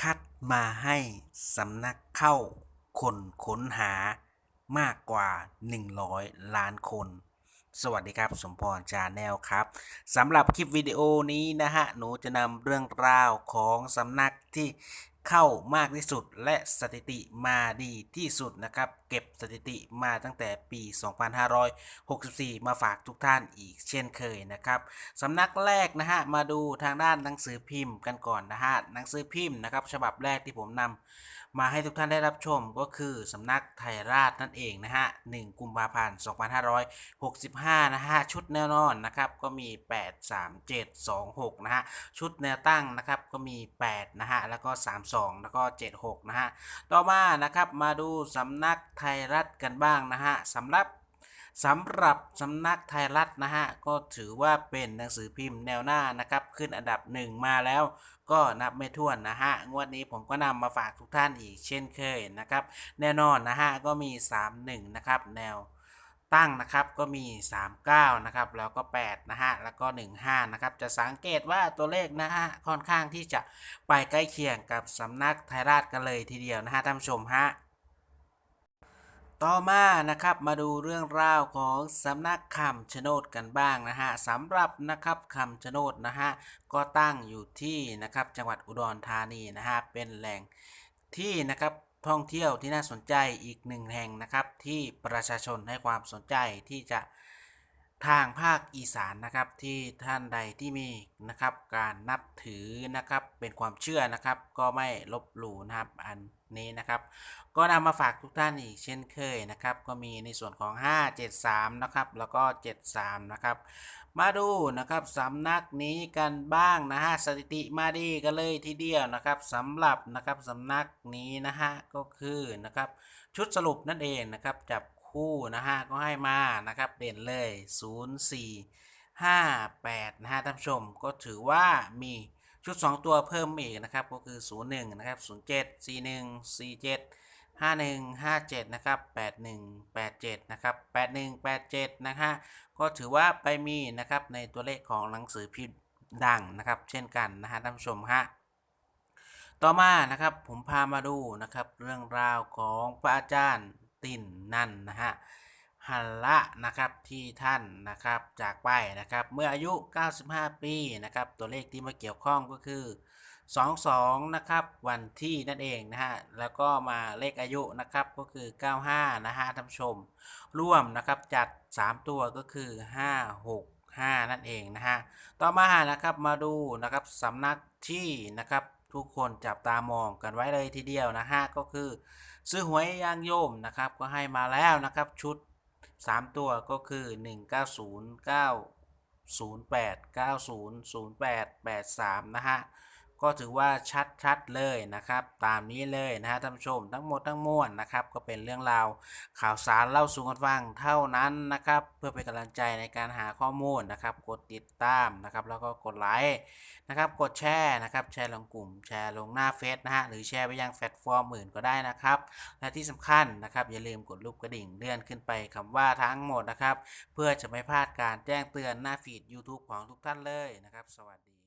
คัดมาให้สำนักเข้าคนค้นหามากกว่า 100 ล้านคน สวัสดีครับสมพรจาแนลครับสำหรับคลิปวิดีโอนี้นะฮะหนูจะนำเรื่องราวของสำนักที่ เข้ามากที่สุดและสถิติมาดีที่สุดนะครับ เก็บสถิติมาตั้งแต่ปี 2564 มาฝากทุกท่านอีกเช่นเคยนะครับสำนักแรกนะฮะมาดูทางด้านหนังสือพิมพ์กันก่อนนะฮะหนังสือพิมพ์นะครับ ฉบับแรกที่ผมนำมาให้ทุกท่านได้รับชมก็คือสำนักไทยราชนั่นเองนะฮะ1กุมภาพันธ์ 2565 นะฮะชุดแนวนอนนะครับก็มี 8 3 7 2 6 นะฮะชุดแนวตั้งนะครับก็มี 8 นะฮะแล้วก็ 3 2แล้วก็ 7 6 นะฮะ ต่อมานะครับมาดูสำนักไทยรัฐกันบ้างนะฮะสำหรับสำหรับสำนักไทยรัฐนะฮะ ก็ถือว่าเป็นหนังสือพิมพ์แนวหน้านะครับ ขึ้นอันดับหนึ่งมาแล้ว ก็นับไม่ถ้วนนะฮะ งวดนี้ผมก็นำมาฝากทุกท่านอีกเช่นเคยนะครับ แน่นอนนะฮะ ก็มี 3 1 นะครับ แนว ตั้งนะครับก็มี 39 นะครับแล้วก็ 8 นะฮะแล้วก็ 15 นะครับจะสังเกตว่าตัวเลขนะฮะค่อนข้างที่จะไปใกล้เคียงกับสำนักไทยราชกันเลยทีเดียวนะฮะท่านผู้ชมฮะต่อมานะครับมาดูเรื่องราวของสำนักคำชะโนดกันบ้างนะฮะสำหรับนะครับคำชะโนดนะฮะก็ตั้งอยู่ที่นะครับจังหวัดอุดรธานีนะฮะเป็นแหล่งที่นะครับ ท่องเที่ยวที่น่าสนใจอีกหนึ่งแห่งนะครับ ที่ประชาชนให้ความสนใจที่จะ ทางภาคอีสานนะครับที่ท่านใดที่มีนะครับการนับถือนะครับเป็นความเชื่อนะครับก็ไม่ลบหลู่นะครับอันนี้นะครับ ก็นำมาฝากทุกท่านอีกเช่นเคยนะครับ ก็มีในส่วนของ 573 นะครับ แล้วก็ 73 นะครับ มาดูนะครับสำนักนี้กันบ้างนะฮะสถิติมาดีกันเลยทีเดียวนะครับสำหรับนะครับสำนักนี้นะฮะก็คือนะครับชุดสรุปนั่นเองนะครับจับ คู่นะฮะก็ให้มานะครับเด่นเลย 0 4 5 8นะฮะท่านผู้ชมก็ถือว่ามีชุด 2 ตัวเพิ่มอีกนะครับก็คือ 01 นะครับ 07 41 47 51 57 นะครับ 81 87 นะครับ 81 87 นะฮะก็ถือว่าไปมีนะครับในตัวเลขของหนังสือพิมพ์ดังนะครับ เช่นกันนะฮะท่านผู้ชมฮะต่อมานะครับผมพามาดูนะครับเรื่องราวของพระอาจารย์ ตินนันนะฮะฮัลละนะครับที่ท่านนะครับจากไปนะครับเมื่ออายุ 95 ปีนะครับตัวเลขที่มาเกี่ยวข้องก็คือ 22 นะครับวันที่นั่นเองนะฮะแล้วก็มาเลขอายุนะครับก็คือ 95 นะฮะท่านผู้ชม ร่วมนะครับจัด 3 ตัวก็คือ 5 6 5 นั่นเองนะฮะต่อมานะครับมาดูนะครับสำนักที่นะครับ ทุกคนจับตามองกันไว้เลยทีเดียวนะฮะก็คือ ซื้อหวยยางโยมนะครับก็ให้มาแล้วนะครับชุด 3 ตัวก็คือ 190 908 90 08 83 นะฮะ ก็ถือว่าชัดๆเลยนะครับ ตามนี้เลยนะฮะท่านผู้ชมทั้งหมดทั้งมวลนะครับ ก็เป็นเรื่องราวข่าวสารเล่าสู่กันฟังเท่านั้นนะครับ เพื่อเป็นกำลังใจในการหาข้อมูลนะครับ กดติดตามนะครับ แล้วก็กดไลค์นะครับ กดแชร์นะครับ แชร์ลงกลุ่ม แชร์ลงหน้าเฟซนะฮะหรือแชร์ไปยังแพลตฟอร์มอื่นก็ได้นะครับ และที่สำคัญนะครับ อย่าลืมกดรูปกระดิ่งเลื่อนขึ้นไปคำว่าทั้งหมดนะครับ เพื่อจะไม่พลาดการแจ้งเตือนหน้าฟีด YouTube ของทุกท่านเลยนะครับ สวัสดี